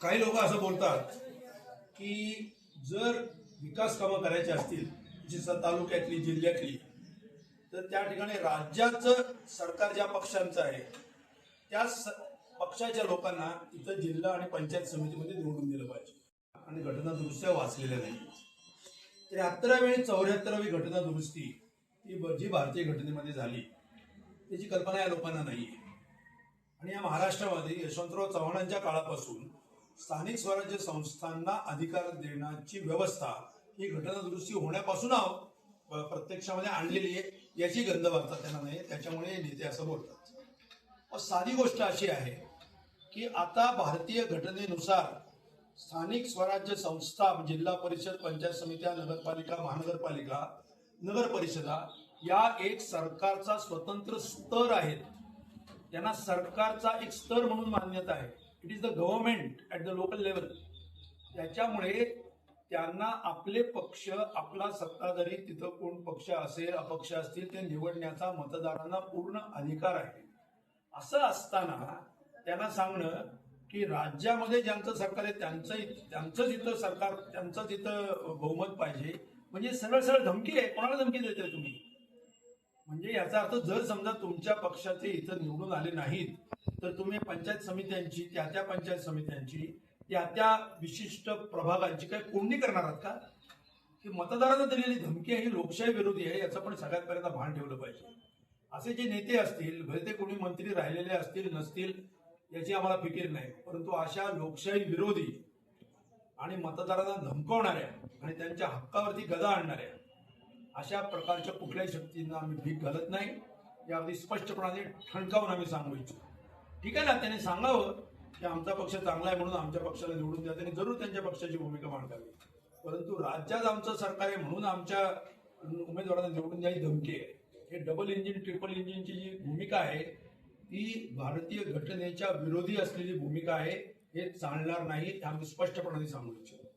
काही लोक असं बोलतात की जर विकास कामं करायची असतील जी तालुक्यातली जिल्ह्यातली तर त्या ठिकाणी राज्याचं सरकार ज्या पक्षांचं आहे त्या स- पक्षाच्या लोकांना इथं जिल्हा आणि पंचायत समितीमध्ये निवडून दिलं पाहिजे. आणि घटना दुरुस्त्या वाचलेल्या नाही. त्र्याहत्तरावी आणि चौऱ्याहत्तरावी घटना दुरुस्ती ही जी भारतीय घटनेमध्ये झाली त्याची कल्पना या लोकांना नाही आहे आणि या महाराष्ट्रामध्ये यशवंतराव चव्हाणांच्या काळापासून स्थानिक स्वराज्य संस्थांना अधिकार देण्याची व्यवस्था ही घटना दुरुस्ती होण्यापासून प्रत्यक्षामध्ये आणलेली आहे याची गंध वार्ता त्यांना नाही त्याच्यामुळे नेते असं बोलतात. साधी गोष्ट अशी आहे की आता भारतीय घटनेनुसार स्थानिक स्वराज्य संस्था जिल्हा परिषद पंचायत समित्या नगरपालिका महानगरपालिका नगर परिषदा या एक सरकारचा स्वतंत्र स्तर आहेत. त्यांना सरकारचा एक स्तर म्हणून मान्यता आहे. It is the government at the local level त्याच्यामुळे त्यांना आपले पक्ष आपला सत्ताधारी तिथं कोण पक्ष असेल अपक्ष असतील ते निवडण्याचा मतदारांना पूर्ण अधिकार आहे. असं असताना त्यांना सांगणं की राज्यामध्ये ज्यांचं सरकार आहे त्यांचं त्यांचंच इथं सरकार त्यांचंच इथं बहुमत पाहिजे म्हणजे सरळ सरळ धमकी आहे. कोणाला धमकी देते तुम्ही? म्हणजे याचा अर्थ जर समजा तुमच्या पक्षाचे इथं निवडून आले नाहीत तर तुम्ही पंचायत समित्यांची त्या त्या पंचायत समित्यांची त्या त्या विशिष्ट प्रभागांची काही कोंडी करणार आहात का? की मतदारांना दिलेली धमकी आहे ही लोकशाही विरोधी आहे याचं पण सगळ्यात पहिल्यांदा भान ठेवलं पाहिजे. असे जे नेते असतील भले ते कोणी मंत्री राहिलेले असतील नसतील याची आम्हाला फिकीर नाही. परंतु अशा लोकशाही विरोधी आणि मतदारांना धमकवणाऱ्या आणि त्यांच्या हक्कावरती गदा आणणाऱ्या अशा प्रकारच्या कुठल्याही शक्तींना आम्ही भीक घालत नाही. या अगदी स्पष्टपणाने ठणकावून आम्ही सांगू इच्छितो. ठीक आहे ना? त्याने सांगावं की आमचा पक्ष चांगला आहे म्हणून आमच्या पक्षाला निवडून द्या. त्यांनी जरूर त्यांच्या पक्षाची भूमिका मांडावी. परंतु राज्यात आमचं सरकार आहे म्हणून आमच्या उमेदवारांना निवडून द्यायची धमकी आहे. हे डबल इंजिन ट्रिपल इंजिनची जी भूमिका आहे ती भारतीय घटनेच्या विरोधी असलेली भूमिका आहे हे चालणार नाही हे आम्ही स्पष्टपणाने सांगू इच्छितो.